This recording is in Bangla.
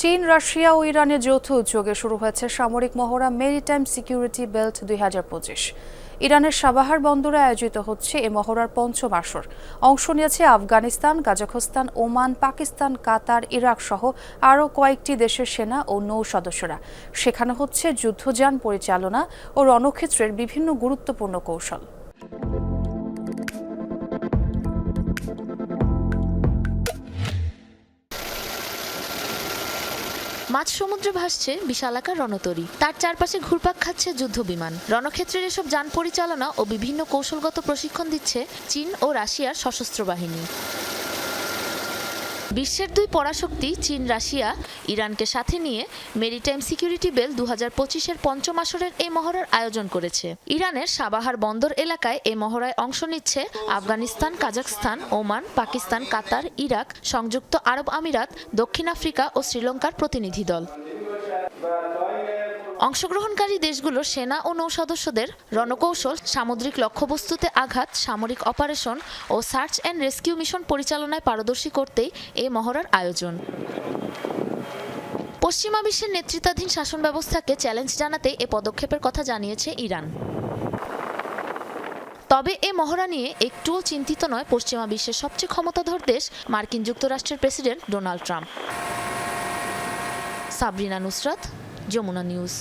চীন, রাশিয়া ও ইরানের যৌথ উদ্যোগে শুরু হয়েছে সামরিক মহড়া মেরিটাইম সিকিউরিটি বেল্ট দুই হাজার পঁচিশ। ইরানের সাবাহার বন্দরে আয়োজিত হচ্ছে এ মহড়ার পঞ্চম আসর। অংশ নিয়েছে Afghanistan, Kazakhstan, Oman, Pakistan, Qatar, Iraq সহ আরও কয়েকটি দেশের সেনা ও নৌ সদস্যরা। শেখানো হচ্ছে যুদ্ধযান পরিচালনা ও রণক্ষেত্রের বিভিন্ন গুরুত্বপূর্ণ কৌশল। মাঝ সমুদ্রে ভাসছে বিশালাকার রণতরী। তার চারপাশে ঘুরপাক খাচ্ছে যুদ্ধ বিমান রণক্ষেত্রের এসব যান পরিচালনা ও বিভিন্ন কৌশলগত প্রশিক্ষণ দিচ্ছে চীন ও রাশিয়ার সশস্ত্র বাহিনী। বিশ্বের দুই পরাশক্তি, চীন, রাশিয়া, ইরানকে সাথে নিয়ে মেরিটাইম সিকিউরিটি বেল দু হাজার পঁচিশের পঞ্চম আসরের এই মহড়ার আয়োজন করেছে। ইরানের সাবাহার বন্দর এলাকায় এই মহড়ায় অংশ নিচ্ছে Afghanistan Kazakhstan Oman, Pakistan, Qatar, Iraq, সংযুক্ত আরব আমিরাত, দক্ষিণ আফ্রিকা ও শ্রীলঙ্কার প্রতিনিধি দল। অংশগ্রহণকারী দেশগুলোর সেনা ও নৌ সদস্যদের রণকৌশল, সামুদ্রিক লক্ষ্যবস্তুতে আঘাত, সামরিক অপারেশন ও সার্চ অ্যান্ড রেস্কিউ মিশন পরিচালনায় পারদর্শী করতেই এই মহড়ার আয়োজন। পশ্চিমা বিশ্বের নেতৃত্বাধীন শাসন ব্যবস্থাকে চ্যালেঞ্জ জানাতে এ পদক্ষেপের কথা জানিয়েছে ইরান। তবে এ মহড়া নিয়ে একটুও চিন্তিত নয় পশ্চিমা বিশ্বের সবচেয়ে ক্ষমতাধর দেশ মার্কিন যুক্তরাষ্ট্রের president Donald Trump. Sabrina Nusrat Jamuna news.